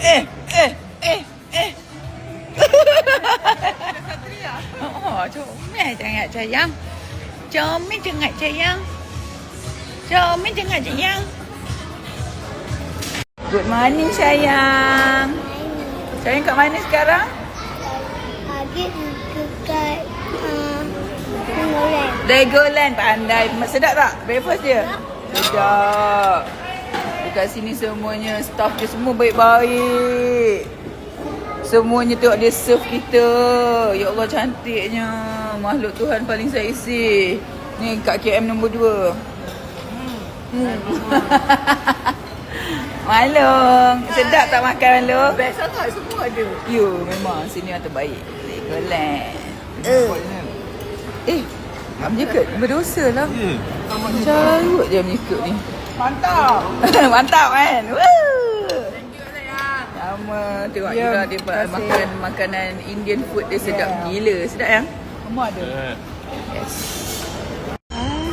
Eh, eh, eh, eh. Oh, comel sangat sayang. Comel sangat sayang. Comel sangat sayang. Good morning sayang. Sayang kat mana sekarang? Pagi dekat uh, Pengolen. Legoland pandai. Sedap tak? Breakfast dia? Sedap. Dekat sini semuanya staff dia semua baik-baik. Semuanya tengok dia serve kita. Ya Allah cantiknya. Makhluk Tuhan paling saya isi. Ni kat KM nombor 2. Hmm. Malung. Sedap tak makan Malung? Best sangat semua ada. You memang sini yang terbaik. Uh. Eh, Mak menyekut berdosa lah. Ya. Carut je menyekut ni. Mantap. Mantap kan? Woo! Thank you sayang. Sama tengok Ya, Ira dia kasih. makan makanan Indian food dia sedap Ya. gila. Sedap yang? Semua ada. Eh, Yes.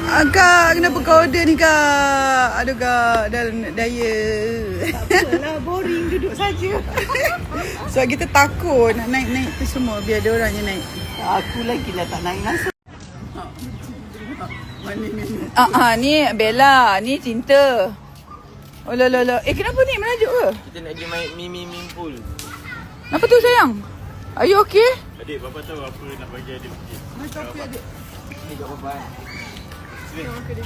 Kak, kenapa kau order ni kak? Aduh kak, dah daya. Tak apalah, boring duduk saja. Sebab kita takut nak naik-naik tu semua biar dia orang je naik. Aku lagi lah tak naik langsung. Ah, ah ni Bella, ni cinta. Oh la la. Eh kenapa ni merajuk ke? Kita nak pergi main mimi mimi pool. Kenapa tu sayang? Are you okay? Adik, bapa tahu apa nak bagi adik pergi. Mana topi adik? Ni kat bapa. Sini.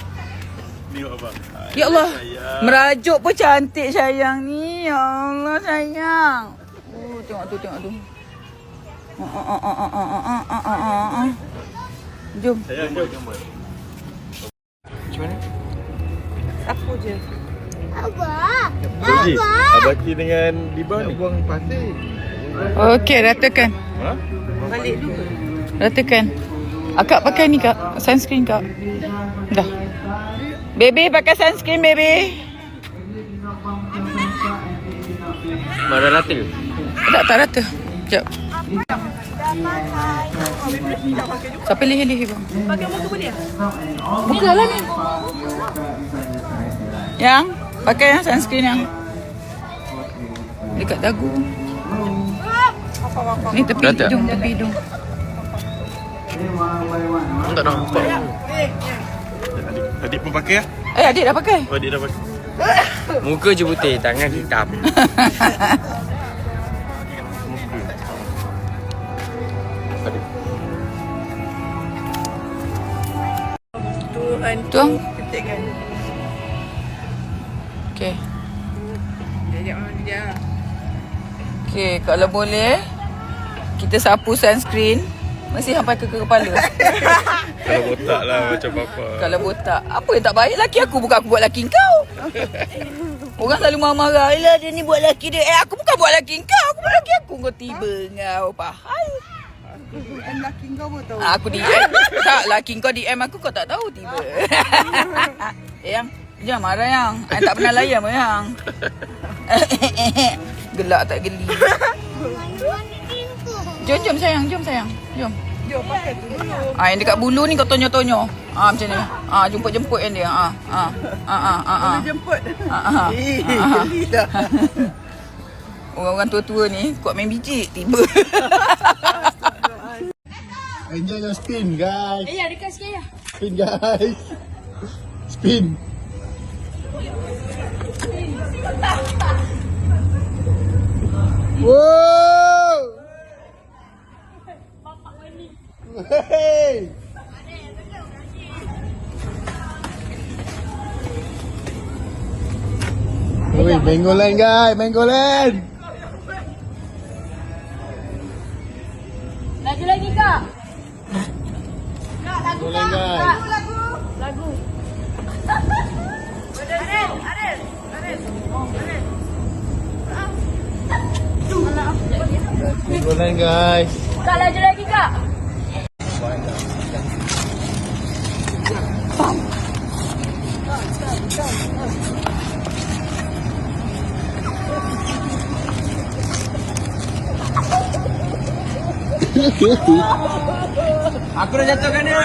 Ni bapa. Ya Allah. Sayang. Merajuk pun cantik sayang ni. Ya Allah sayang. Oh tengok tu tengok tu. Ah, ah, ah, ah, ah, ah, ah, ah, ah. Jom. Sayang, jom gambar. Mana? Sapu je. Apa? Pergi. Abaki dengan Diba ni. buang pasir. Okey, ratakan. Ha? Balik dulu. Ratakan. Akak pakai ni kak. Sunscreen kak. Dah. Baby pakai sunscreen baby. Marah rata? Tak tak rata. Sekejap. Sampai leher-leher bang. Pakai muka boleh? Buka lah ni. Yang? Pakai yang sunscreen yang. Dekat dagu. Ni tepi Rata? hidung, tepi hidung. Tak nampak. Adik, adik pun pakai lah. Eh adik dah pakai. Oh, adik dah pakai. Muka je putih, tangan hitam. Tuan. Tuang. Ketik kan? Okey. Dia orang dia. Okey, kalau boleh kita sapu sunscreen mesti sampai ke, ke kepala. Kalau botak lah macam papa. Kalau botak, apa yang tak baik laki aku bukan aku buat laki kau. Orang selalu marah-marah, "Elah dia ni buat laki dia." Eh aku bukan buat laki kau, aku buat laki aku. Kau tiba ngau pahal. Dan laki kau pun tahu. Aku DM. tak, laki kau DM aku kau tak tahu tiba. eh, yang Jangan marah yang. Yang tak pernah layan pun yang. Gelak tak geli. Jom, jom sayang. Jom sayang. Jom. Jom pakai tu dulu. Ah yang dekat bulu ni kau tonyo-tonyo. Ah macam ni. Ah jemput-jemput yang dia. Ah ah ah ah ah. ah. Jemput. Ah, ah. Eh, Ah, ah. geli dah. Orang-orang tua-tua ni kuat main biji tiba. Enjoy your spin, guys. Eh, ya, dekat sikit ya. Spin, guys. Spin. Whoa! Hey! Woi, Bengolan guys, Bengolan. Lagi lagi kak. Nak lagu tak? Lagu lagu. Lagu. Goreng guys. Tak laju lagi kak. Bang. Aku dah jatuhkan dia.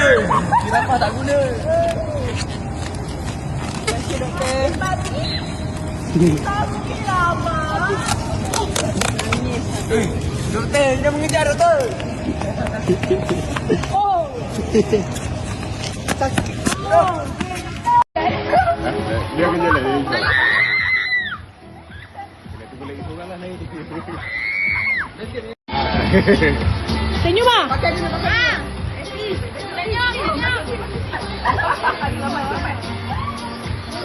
Kita apa tak guna. Doktor. Tak mungkin lah, Abang. Nangis. Eh, Doktor, dia mengejar, Doktor. Oh. Sakit. Dia kena lagi. Boleh tunggu lagi seorang lah, Nangis. Senyum, Abang. Pakai dia, pakai dia.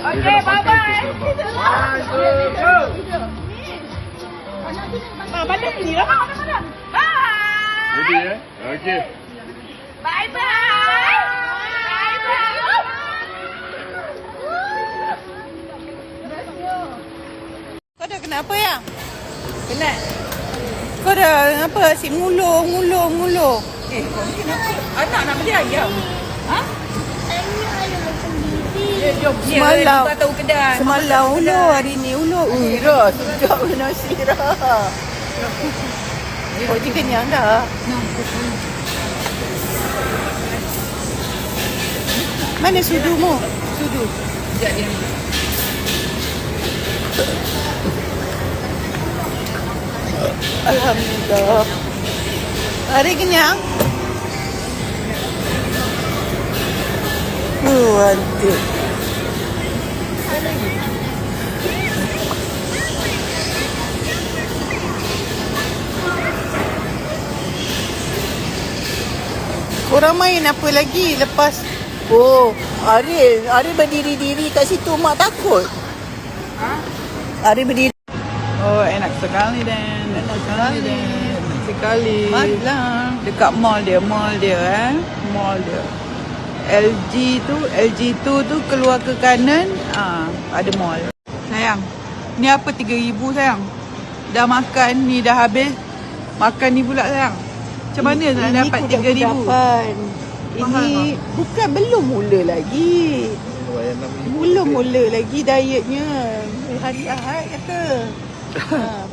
Okay, bye-bye. Ah, pandang sini lah. Bye. Ready ya? Okey. Bye-bye. Kau dah kenapa ya? Penat. Kau dah apa? Asyik ngulur, ngulur, ngulur. Eh, kau ni kenapa? Anak nak beli ayam. Ha? Jom. Semalam. Kita tahu kedai. Semalam ulur, hari ni ulur. Ira, sedap nasi Ira. Kau je kenyang dah. Mana sudumu? Sudu. Sekejap dia. Alhamdulillah. Hari kenyang? Oh, aduh. Korang main apa lagi lepas Oh, Arif. Arif berdiri-diri kat situ. Mak takut. Ha? Arif berdiri. Oh, enak sekali dan enak sekali dan enak sekali. Malam. Dekat mall dia, mall dia eh. Mall dia. LG tu, LG tu tu keluar ke kanan, ah ada mall. Sayang, ni apa 3000 sayang? Dah makan ni dah habis. Makan ni pula sayang. Macam mana nak dapat 3000? Ini bukan belum mula lagi. Belum mula lagi dietnya. Hari Ahad kata. ha,